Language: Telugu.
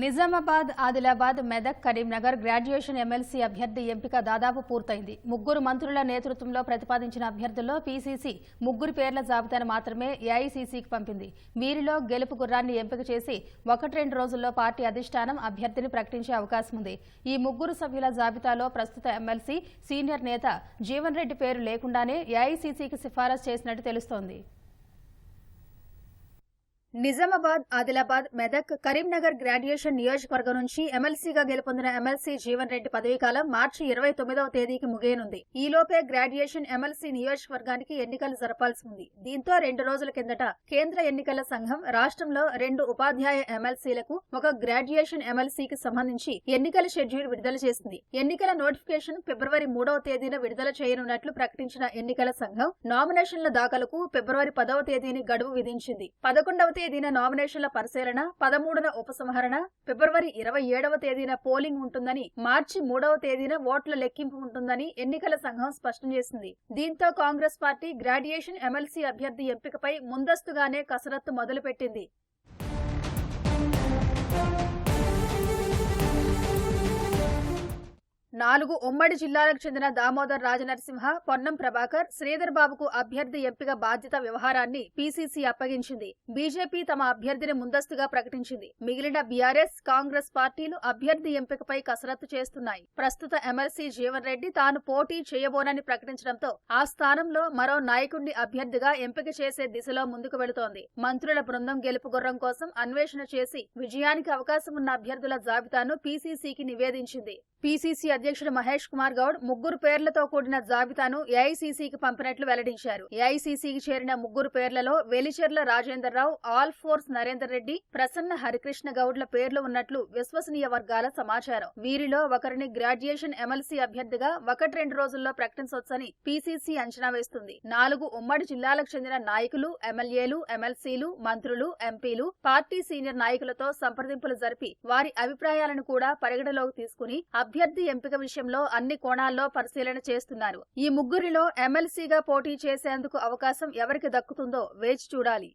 నిజామాబాద్ ఆదిలాబాద్ మెదక్ కరీంనగర్ గ్రాడ్యుయేషన్ ఎమ్మెల్సీ అభ్యర్థి ఎంపిక దాదాపు పూర్తయింది. ముగ్గురు మంత్రుల నేతృత్వంలో ప్రతిపాదించిన అభ్యర్థుల్లో పీసీసీ ముగ్గురు పేర్ల జాబితాను మాత్రమే ఏఐసీసీకి పంపింది. వీరిలో గెలుపు గుర్రాన్ని ఎంపిక చేసి ఒకటి రెండు రోజుల్లో పార్టీ అధిష్టానం అభ్యర్థిని ప్రకటించే అవకాశం ఉంది. ఈ ముగ్గురు సభ్యుల జాబితాలో ప్రస్తుత ఎమ్మెల్సీ సీనియర్ నేత జీవన్ రెడ్డి పేరు లేకుండానే ఏఐసీసీకి సిఫారసు చేసినట్టు తెలుస్తోంది. నిజామాబాద్ ఆదిలాబాద్ మెదక్ కరీంనగర్ గ్రాడ్యుయేషన్ నియోజకవర్గం నుంచి ఎమ్మెల్సీగా గెలుపొందిన ఎమ్మెల్సీ జీవన్ రెడ్డి పదవీకాలం మార్చి ఇరవై తొమ్మిదవ తేదీకి ముగియనుంది. ఈలోపే గ్రాడ్యుయేషన్ ఎమ్మెల్సీ నియోజకవర్గానికి ఎన్నికలు జరపాల్సి ఉంది. దీంతో రెండు రోజుల కిందట కేంద్ర ఎన్నికల సంఘం రాష్ట్రంలో రెండు ఉపాధ్యాయ ఎమ్మెల్సీలకు ఒక గ్రాడ్యుయేషన్ ఎమ్మెల్సీకి సంబంధించి ఎన్నికల షెడ్యూల్ విడుదల చేసింది. ఎన్నికల నోటిఫికేషన్ ఫిబ్రవరి మూడవ తేదీన విడుదల చేయనున్నట్లు ప్రకటించిన ఎన్నికల సంఘం నామినేషన్ల దాఖలకు ఫిబ్రవరి పదవ తేదీని గడువు విధించింది. పదకొండవ తేదీన నామినేషన్ల పరిశీలన పదమూడున ఉపసంహరణ ఫిబ్రవరి ఇరవై ఏడవ తేదీన పోలింగ్ ఉంటుందని మార్చి మూడవ తేదీన ఓట్ల లెక్కింపు ఉంటుందని ఎన్నికల సంఘం స్పష్టం చేసింది. దీంతో కాంగ్రెస్ పార్టీ గ్రాడ్యుయేషన్ ఎమ్మెల్సీ అభ్యర్థి ఎంపికపై ముందస్తుగానే కసరత్తు మొదలుపెట్టింది. నాలుగు ఉమ్మడి జిల్లాలకు చెందిన దామోదర్ రాజనరసింహ పొన్నం ప్రభాకర్ శ్రీధర్ బాబుకు అభ్యర్థి ఎంపిక బాధ్యత వ్యవహారాన్ని పీసీసీ అప్పగించింది. బీజేపీ తమ అభ్యర్థిని ముందస్తుగా ప్రకటించింది. మిగిలిన బీఆర్ఎస్ కాంగ్రెస్ పార్టీలు అభ్యర్థి ఎంపికపై కసరత్తు చేస్తున్నాయి. ప్రస్తుత ఎమ్మెల్సీ జీవన్ రెడ్డి తాను పోటీ చేయబోనని ప్రకటించడంతో ఆ స్థానంలో మరో నాయకుడిని అభ్యర్థిగా ఎంపిక చేసే దిశలో ముందుకు వెళుతోంది. మంత్రుల బృందం గెలుపు గుర్రం కోసం అన్వేషణ చేసి విజయానికి అవకాశం ఉన్న అభ్యర్థుల జాబితాను పీసీసీకి నివేదించింది. పీసీసీ అధ్యక్షుడు మహేష్ కుమార్ గౌడ్ ముగ్గురు పేర్లతో కూడిన జాబితాను ఏఐసీసీకి పంపినట్లు వెల్లడించారు. ఏఐసీసీకి చేరిన ముగ్గురు పేర్లలో వెలిచెర్ల రాజేందర్రావు ఆల్ ఫోర్స్ నరేందర్ రెడ్డి ప్రసన్న హరికృష్ణ గౌడ్ల పేర్లు ఉన్నట్లు విశ్వసనీయ వర్గాల సమాచారం. వీరిలో ఒకరిని గ్రాడ్యుయేషన్ ఎమ్మెల్సీ అభ్యర్థిగా ఒకటి రెండు రోజుల్లో ప్రకటించవచ్చని పీసీసీ అంచనా వేస్తుంది. నాలుగు ఉమ్మడి జిల్లాలకు చెందిన నాయకులు ఎమ్మెల్యేలు ఎమ్మెల్సీలు మంత్రులు ఎంపీలు పార్టీ సీనియర్ నాయకులతో సంప్రదింపులు జరిపి వారి అభిప్రాయాలను కూడా పరిగణలోకి తీసుకుని అభ్యర్థి ఎంపిక విషయంలో అన్ని కోణాల్లో పరిశీలన చేస్తున్నారు. ఈ ముగ్గురిలో ఎమ్మెల్సీగా పోటీ చేసేందుకు అవకాశం ఎవరికి దక్కుతుందో వేచి చూడాలి.